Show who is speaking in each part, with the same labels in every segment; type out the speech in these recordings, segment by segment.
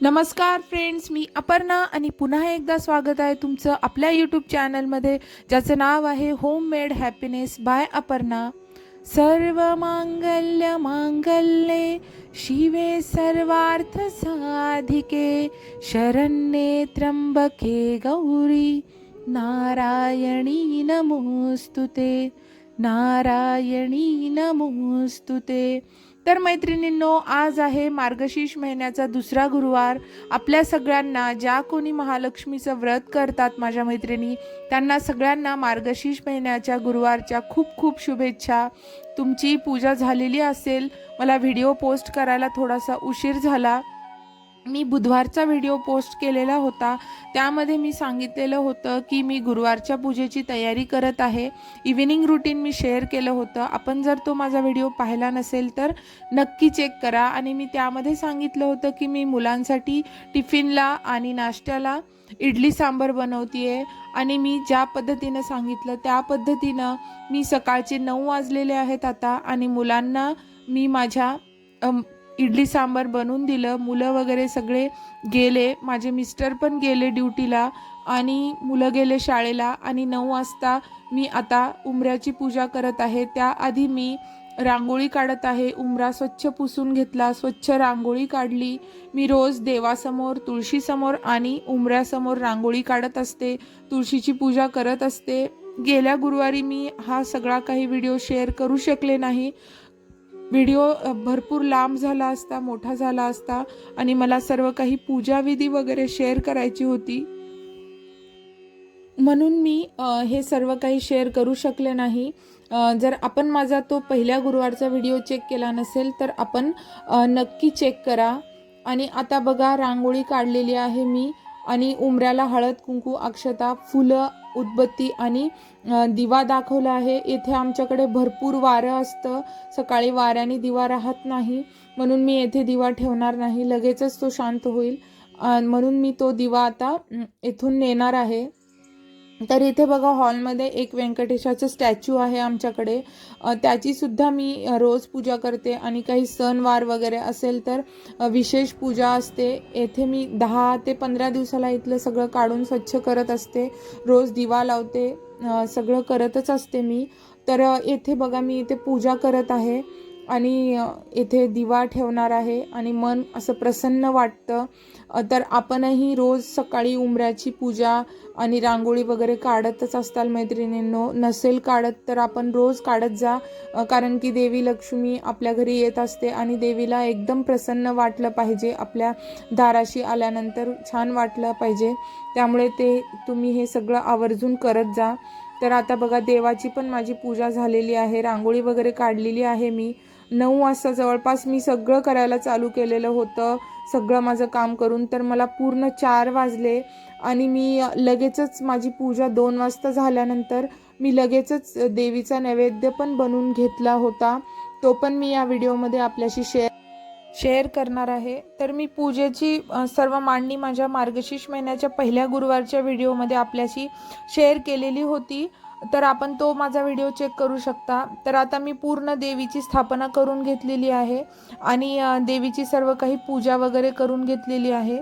Speaker 1: नमस्कार फ्रेंड्स मी अपर्णा आणि पुन्हा एकदा स्वागत आहे तुमचं आपल्या यूट्यूब चॅनलमध्ये ज्याचं नाव आहे homemade happiness by Aparna. सर्व मांगल्य मांगल्ये शिवे सर्वार्थ साधिके शरण्ये त्र्यंबके गौरी. नारायणी नमोस्तुते नारायणी नमोस्तुते. तर मैत्रिणींनो आज आहे मार्गशीर्ष महिन्याचा दुसरा गुरुवार. आपल्या सगळ्यांना ज्या कोणी महालक्ष्मीचं व्रत करतात माझ्या मैत्रिणी त्यांना सगळ्यांना मार्गशीर्ष महिन्याच्या गुरुवारच्या खूप खूप शुभेच्छा. तुमची पूजा झालेली असेल मला व्हिडिओ पोस्ट करायला थोडासा उशीर झाला. मी बुधवारचा व्हिडिओ पोस्ट केलेला होता. त्यामध्ये मी सांगितलेलं होतं की मी गुरुवारच्या पूजेची तयारी करत आहे. इव्हिनिंग रुटीन मी शेअर केलं होतं. आपण जर तो माझा व्हिडिओ पाहिला नसेल तर नक्की चेक करा. आणि मी त्यामध्ये सांगितलं होतं की मी मुलांसाठी टिफिनला आणि नाश्त्याला इडली सांबर बनवते आणि मी ज्या पद्धतीनं सांगितलं त्या पद्धतीनं मी सकाळचे नऊ वाजलेले आहेत आता. आणि मुलांना मी माझ्या इडली सांबार बनवून दिलं. मुलं वगैरे सगळे गेले. माझे मिस्टर पण गेले ड्युटीला आणि मुलं गेले शाळेला. आणि नऊ वाजता मी आता उमऱ्याची पूजा करत आहे. त्याआधी मी रांगोळी काढत आहे. उमरा स्वच्छ पुसून घेतला. स्वच्छ रांगोळी काढली. मी रोज देवासमोर तुळशीसमोर आणि उमऱ्यासमोर रांगोळी काढत असते. तुळशीची पूजा करत असते. गेल्या गुरुवारी मी हा सगळा काही व्हिडिओ शेअर करू शकले नाही. व्हिडिओ भरपूर लांब झाला असता मोठा झाला असता आणि मला सर्व काही पूजाविधी वगैरे शेअर करायची होती. म्हणून मी हे सर्व काही शेअर करू शकले नाही. जर आपण माझा तो पहिल्या गुरुवारचा व्हिडिओ चेक केला नसेल तर आपण नक्की चेक करा. आणि आता बघा रांगोळी काढलेली आहे मी आणि उमऱ्याला हळद कुंकू अक्षता फुलं उदबत्ती आणि दिवा दाखवला आहे. येथे आमच्याकडे भरपूर वारं असतं. सकाळी वाऱ्याने दिवा राहत नाही. म्हणून मी येथे दिवा ठेवणार नाही. लगेचच तो शांत होईल. म्हणून मी तो दिवा आता इथून नेणार आहे. तर इथे बघा हॉलमध्ये एक व्यंकटेशाचं स्टॅच्यू आहे आमच्याकडे. त्याचीसुद्धा मी रोज पूजा करते. आणि काही सणवार वगैरे असेल तर विशेष पूजा असते. येथे मी दहा ते पंधरा दिवसाला इथलं सगळं काढून स्वच्छ करत असते. रोज दिवा लावते. सगळं करतच असते मी. तर येथे बघा मी इथे पूजा करत आहे. आणि येथे दिवा ठेवणार आहे आणि मन असं प्रसन्न वाटतं. तर आपणही रोज सकाळी उमऱ्याची पूजा आणि रांगोळी वगैरे काढतच असताल मैत्रिणींनो. नसेल काढत तर आपण रोज काढत जा कारण की देवी लक्ष्मी आपल्या घरी येत असते आणि देवीला एकदम प्रसन्न वाटलं पाहिजे. आपल्या दाराशी आल्यानंतर छान वाटलं पाहिजे. त्यामुळे ते तुम्ही हे सगळं आवर्जून करत जा. तर आता बघा देवाची पण माझी पूजा झालेली आहे. रांगोळी वगैरे काढलेली आहे मी. नऊ वाजता जवळपास मी सगळं करायला चालू केलेलं होतं सगळं माझं काम करून. तर मला पूर्ण चार वाजले आणि मी लगेचच माझी पूजा दोन वाजता झाल्यानंतर मी लगेचच देवीचा नैवेद्य पण बनवून घेतला होता. तो पण मी या व्हिडिओमध्ये आपल्याशी शेअर शेअर करणार आहे. तर मी पूजेची सर्व मांडणी माझ्या मार्गशीर्ष महिन्याच्या पहिल्या गुरुवारच्या व्हिडिओमध्ये आपल्याशी शेअर केलेली होती. तर आपण तो माझा व्हिडिओ चेक करू शकता. तर आता मी पूर्ण देवीची स्थापना करून घेतलेली आहे आणि देवीची सर्व काही पूजा वगैरे करून घेतलेली आहे.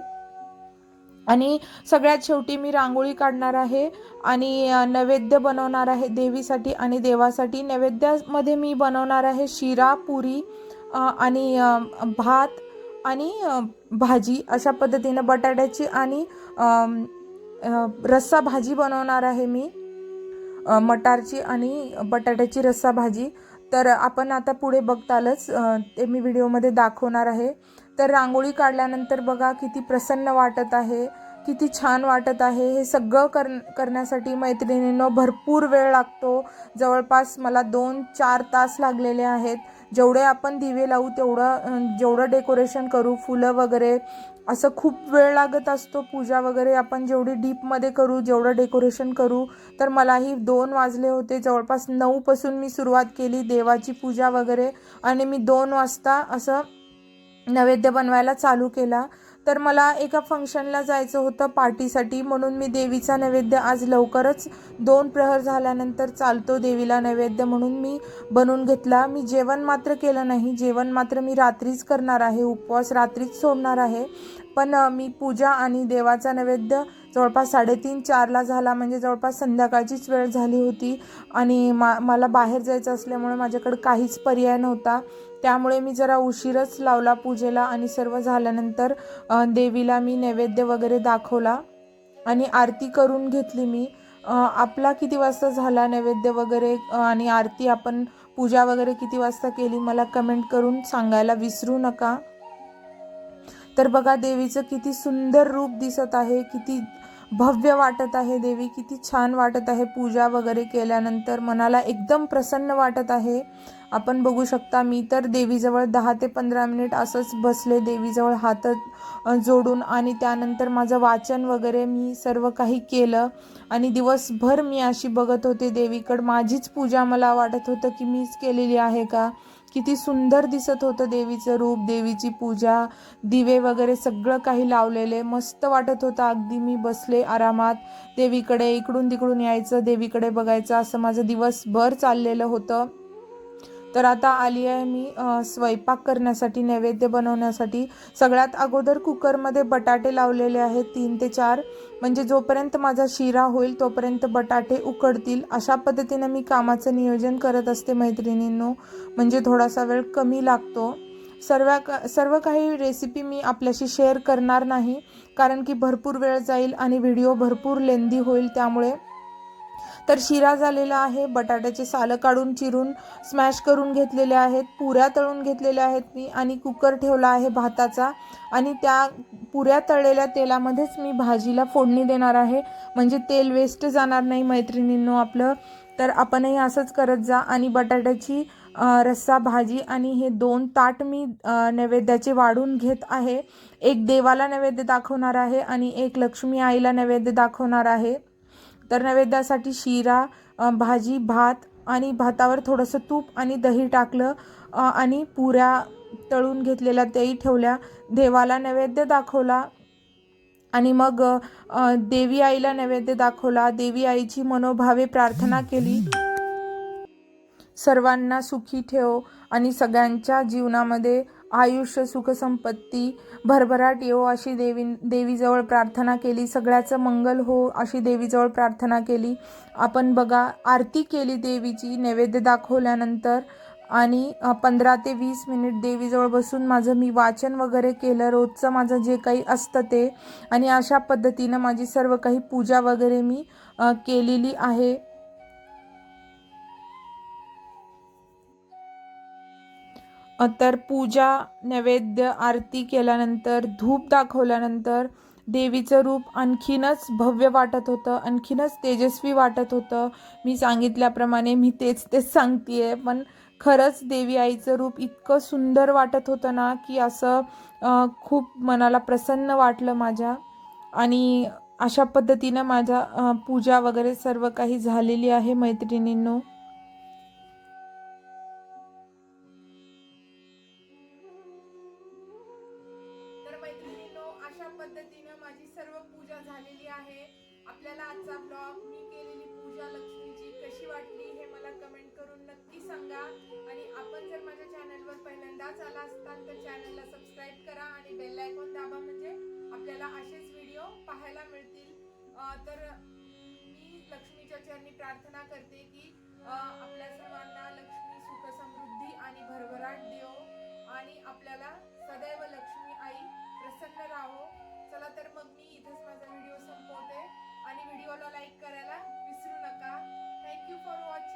Speaker 1: आणि सगळ्यात शेवटी मी रांगोळी काढणार आहे आणि नैवेद्य बनवणार आहे देवीसाठी आणि देवासाठी. नैवेद्यामध्ये मी बनवणार आहे शिरा पुरी आणि भात आणि भाजी. अशा पद्धतीनं बटाट्याची आणि रस्सा भाजी बनवणार आहे मी. मटारची आणि बटाट्याची रस्सा भाजी. तर आपण आता पुढे बघतालच ते मी व्हिडिओमध्ये दाखवणार आहे. तर रांगोळी काढल्यानंतर बघा किती प्रसन्न वाटत आहे किती छान वाटत आहे. हे सगळं कर करण्यासाठी मैत्रिणींनो भरपूर वेळ लागतो. जवळपास मला दोन चार तास लागलेले आहेत. जेवढे आपण दिवे लावू तेवढं जेवढं डेकोरेशन करू फुलं वगैरे असं खूप वेळ लागत असतो. पूजा वगैरे आपण जेवढी डीपमध्ये करू जेवढं डेकोरेशन करू तर मलाही दोन वाजले होते. जवळपास नऊपासून मी सुरुवात केली देवाची पूजा वगैरे. आणि मी दोन वाजता असं नैवेद्य बनवायला चालू केला. तर मला एका फंक्शनला जायचं होतं पार्टीसाठी म्हणून मी देवीचा नैवेद्य आज लवकरच दोन प्रहर झाल्यानंतर चालतो देवीला नैवेद्य म्हणून मी बनवून घेतला. मी जेवण मात्र केलं नाही. जेवण मात्र मी रात्रीच करणार आहे. उपवास रात्रीच सोडणार आहे. पण मी पूजा आणि देवाचा नैवेद्य जवळपास साडेतीन चारला झाला. म्हणजे जवळपास संध्याकाळचीच वेळ झाली होती. आणि मा मला बाहेर जायचं असल्यामुळे माझ्याकडे काहीच पर्याय नव्हता. त्यामुळे मी जरा उशीरच लावला पूजेला आणि सर्व झाल्यानंतर देवीला मी नैवेद्य वगैरे दाखवला आणि आरती करून घेतली मी. आपला किती वाजता झाला नैवेद्य वगैरे? आणि आरती आपण पूजा वगैरे किती वाजता केली? मला कमेंट करून सांगायला विसरू नका. तर बघा देवीचं किती सुंदर रूप दिसत आहे. किती भव्य वाटत आहे देवी किती छान वाटत आहे पूजा वगैरे केल्यानंतर. मनाला एकदम प्रसन्न वाटत आहे. आपण बघू शकता मी तर देवीजवळ दहा ते पंधरा मिनिट असंच बसले देवीजवळ हात जोडून आणि त्यानंतर माझं वाचन वगैरे मी सर्व काही केलं. आणि दिवसभर मी अशी बघत होते देवीकडं. माझीच पूजा मला वाटत होतं की मीच केलेली आहे का? किती सुंदर दिसत होतं देवीचं रूप देवीची पूजा दिवे वगैरे सगळं काही लावलेले. मस्त वाटत होतं. अगदी मी बसले आरामात. देवीकडे इकडून तिकडून यायचं देवीकडे बघायचं. असं माझं दिवसभर चाललेलं होतं. तर आता आली आहे मी स्वयंपाक करण्यासाठी नैवेद्य बनवण्यासाठी. सगळ्यात अगोदर कुकरमध्ये बटाटे लावलेले आहेत तीन ते चार. म्हणजे जोपर्यंत माझा शिरा होईल तोपर्यंत बटाटे उकडतील. अशा पद्धतीनं मी कामाचं नियोजन करत असते मैत्रिणींनो. म्हणजे थोडासा वेळ कमी लागतो. सर्व का सर्व काही रेसिपी मी आपल्याशी शेअर करणार नाही कारण की भरपूर वेळ जाईल आणि व्हिडिओ भरपूर लेंदी होईल त्यामुळे. तर शिरा झालेला आहे. बटाट्याचे सालं काढून चिरून स्मॅश करून घेतलेले आहेत. पुऱ्या तळून घेतलेल्या आहेत मी आणि कुकर ठेवला आहे भाताचा आणि त्या पुऱ्या तळलेल्या तेलामध्येच मी भाजीला फोडणी देणार आहे. म्हणजे तेल वेस्ट जाणार नाही मैत्रिणींनो आपलं. तर आपणही असंच करत जा आणि बटाट्याची रस्सा भाजी आणि हे दोन ताट मी नैवेद्याचे वाढून घेत आहे. एक देवाला नैवेद्य दाखवणार आहे आणि एक लक्ष्मी आईला नैवेद्य दाखवणार आहे. तर नैवेद्यासाठी शिरा भाजी भात आणि भातावर थोडंसं तूप आणि दही टाकलं आणि पुऱ्या तळून घेतलेल्या तेही ठेवल्या. देवाला नैवेद्य दाखवला आणि मग देवी आईला नैवेद्य दाखवला. देवी आईची मनोभावे प्रार्थना केली. सर्वांना सुखी ठेव आणि सगळ्यांच्या जीवनामध्ये आयुष्य सुखसंपत्ती भरभराट येवो अशी देवी देवीजवळ प्रार्थना केली. सगळ्याचं मंगल हो अशी देवीजवळ प्रार्थना केली. आपण बघा आरती केली देवीची नैवेद्य दाखवल्यानंतर आणि पंधरा ते वीस मिनिट देवीजवळ बसून माझं मी वाचन वगैरे केलं. रोजचं माझं जे काही असतं ते. आणि अशा पद्धतीनं माझी सर्व काही पूजा वगैरे मी केलेली आहे. तर पूजा नैवेद्य आरती केल्यानंतर धूप दाखवल्यानंतर देवीचं रूप आणखीनच भव्य वाटत होतं आणखीनच तेजस्वी वाटत होतं. मी सांगितल्याप्रमाणे मी तेच तेच सांगतेय पण खरंच देवी आईचं रूप इतकं सुंदर वाटत होतं ना की असं खूप मनाला प्रसन्न वाटलं माझ्या. आणि अशा पद्धतीनं माझ्या पूजा वगैरे सर्व काही झालेली आहे मैत्रिणींनो. आणि आपल्याला सदैव लक्ष्मी आई प्रसन्न राहो. चला तर मग मी इथेच माझा व्हिडिओ संपवते. आणि व्हिडिओला लाईक करायला विसरू नका. Thank you for watching